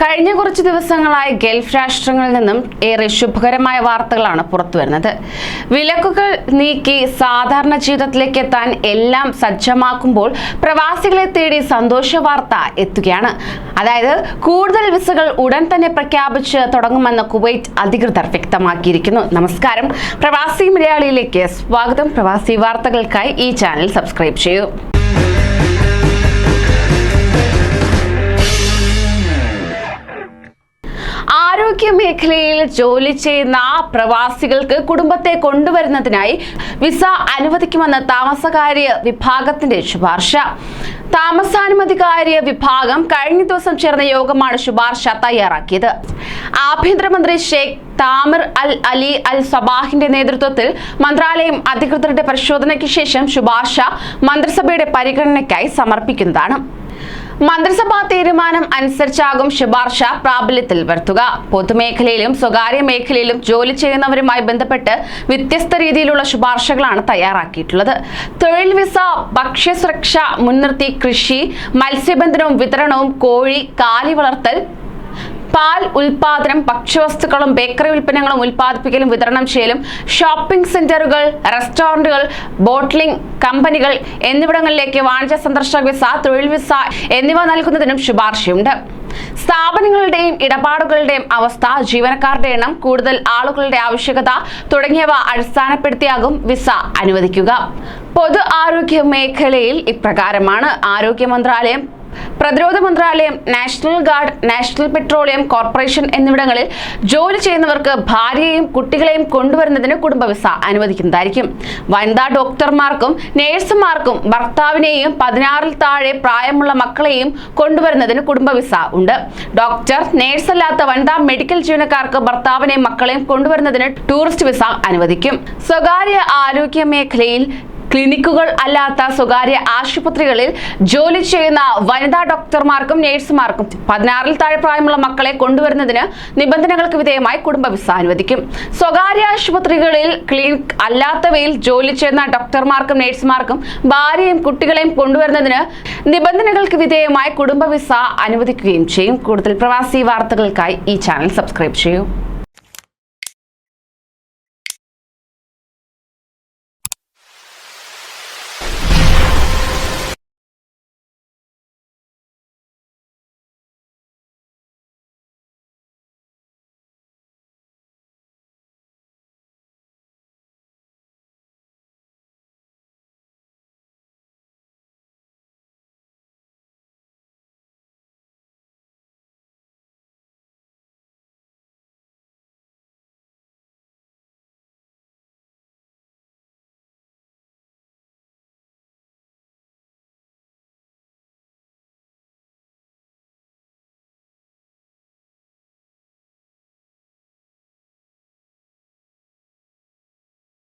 കഴിഞ്ഞ കുറച്ച് ദിവസങ്ങളായി ഗൾഫ് രാഷ്ട്രങ്ങളിൽ നിന്നും ഏറെ ശുഭകരമായ വാർത്തകളാണ് പുറത്തുവരുന്നത് വിലക്കുകൾ നീക്കി സാധാരണ ജീവിതത്തിലേക്ക് എത്താൻ എല്ലാം സജ്ജമാക്കുമ്പോൾ പ്രവാസികളെ തേടി സന്തോഷ വാർത്ത എത്തുകയാണ്. അതായത് കൂടുതൽ വിസകൾ ഉടൻ തന്നെ പ്രഖ്യാപിച്ച് തുടങ്ങുമെന്ന് കുവൈറ്റ് അധികൃതർ വ്യക്തമാക്കിയിരിക്കുന്നു. നമസ്കാരം. പ്രവാസി മലയാളിയിലേക്ക് സ്വാഗതം. പ്രവാസി വാർത്തകൾക്കായി ഈ ചാനൽ സബ്സ്ക്രൈബ് ചെയ്യൂ. ആരോഗ്യ മേഖലയിൽ ജോലി ചെയ്യുന്ന പ്രവാസികൾക്ക് കുടുംബത്തെ കൊണ്ടുവരുന്നതിനായി വിസ അനുവദിക്കുമെന്ന് താമസകാര്യ വിഭാഗത്തിന്റെ ശുപാർശ. താമസാനുമതികാര്യ വിഭാഗം കഴിഞ്ഞ ദിവസം ചേർന്ന യോഗമാണ് ശുപാർശ തയ്യാറാക്കിയത്. ആഭ്യന്തരമന്ത്രി ഷെയ്ഖ് താമിർ അൽ അലി അൽ സബാഹിന്റെ നേതൃത്വത്തിൽ മന്ത്രാലയം അധികൃതരുടെ പരിശോധനയ്ക്ക് ശേഷം ശുപാർശ മന്ത്രിസഭയുടെ പരിഗണനയ്ക്കായി സമർപ്പിക്കുന്നതാണ്. മന്ത്രിസഭാ തീരുമാനം അനുസരിച്ചാകും ശുപാർശ പ്രാബല്യത്തിൽ വരുത്തുക. പൊതുമേഖലയിലും സ്വകാര്യ മേഖലയിലും ജോലി ചെയ്യുന്നവരുമായി ബന്ധപ്പെട്ട് വ്യത്യസ്ത രീതിയിലുള്ള ശുപാർശകളാണ് തയ്യാറാക്കിയിട്ടുള്ളത്. തൊഴിൽ വിസ ഭക്ഷ്യസുരക്ഷ മുൻനിർത്തി കൃഷി മത്സ്യബന്ധനവും വിതരണവും കോഴി കാലി വളർത്തൽ പാൽ ഉൽപാദനം ഭക്ഷ്യവസ്തുക്കളും ബേക്കറി ഉൽപ്പന്നങ്ങളും ഉൽപ്പാദിപ്പിക്കലും വിതരണം ചെയ്യലും ഷോപ്പിംഗ് സെന്ററുകൾ റെസ്റ്റോറന്റുകൾ ബോട്ട്ലിംഗ് കമ്പനികൾ എന്നിവിടങ്ങളിലേക്ക് വാണിജ്യ സന്ദർശക വിസ തൊഴിൽ വിസ എന്നിവ നൽകുന്നതിനും ശുപാർശയുണ്ട്. സ്ഥാപനങ്ങളുടെയും ഇടപാടുകളുടെയും അവസ്ഥ ജീവനക്കാരുടെ എണ്ണം കൂടുതൽ ആളുകളുടെ ആവശ്യകത തുടങ്ങിയവ അടിസ്ഥാനപ്പെടുത്തിയാകും വിസ അനുവദിക്കുക. പൊതു ആരോഗ്യ മേഖലയിൽ ഇപ്രകാരമാണ്. ആരോഗ്യ മന്ത്രാലയം പ്രതിരോധ മന്ത്രാലയം national guard national petroleum corporation എന്നിവിടങ്ങളിൽ ജോലി ചെയ്യുന്നവർക്ക് ഭാര്യയെയും കുട്ടികളെയും കൊണ്ടുവരുന്നതിന് കുടുംബ വിസ അനുവദിക്കുന്നതായിരിക്കും. വനിതാ ഡോക്ടർമാർക്കും നേഴ്സുമാർക്കും ഭർത്താവിനെയും പതിനാറിൽ താഴെ പ്രായമുള്ള മക്കളെയും കൊണ്ടുവരുന്നതിന് കുടുംബ വിസ ഉണ്ട്. ഡോക്ടർ നേഴ്സ് അല്ലാത്ത വനിതാ മെഡിക്കൽ ജീവനക്കാർക്ക് ഭർത്താവിനെയും മക്കളെയും കൊണ്ടുവരുന്നതിന് ടൂറിസ്റ്റ് വിസ അനുവദിക്കും. സ്വകാര്യ ആരോഗ്യ മേഖലയിൽ ക്ലിനിക്കുകൾ അല്ലാത്ത സ്വകാര്യ ആശുപത്രികളിൽ ജോലി ചെയ്യുന്ന വനിതാ ഡോക്ടർമാർക്കും നഴ്സുമാർക്കും പതിനാറിൽ താഴെ പ്രായമുള്ള മക്കളെ കൊണ്ടുവരുന്നതിന് നിബന്ധനകൾക്ക് വിധേയമായി കുടുംബ വിസ അനുവദിക്കും. സ്വകാര്യ ആശുപത്രികളിൽ ക്ലിനിക് അല്ലാത്തവയിൽ ജോലി ചെയ്യുന്ന ഡോക്ടർമാർക്കും നഴ്സുമാർക്കും ഭാര്യയും കുട്ടികളെയും കൊണ്ടുവരുന്നതിന് നിബന്ധനകൾക്ക് വിധേയമായി കുടുംബ വിസ അനുവദിക്കുകയും ചെയ്യും. കൂടുതൽ പ്രവാസി വാർത്തകൾക്കായി ഈ ചാനൽ സബ്സ്ക്രൈബ് ചെയ്യൂ.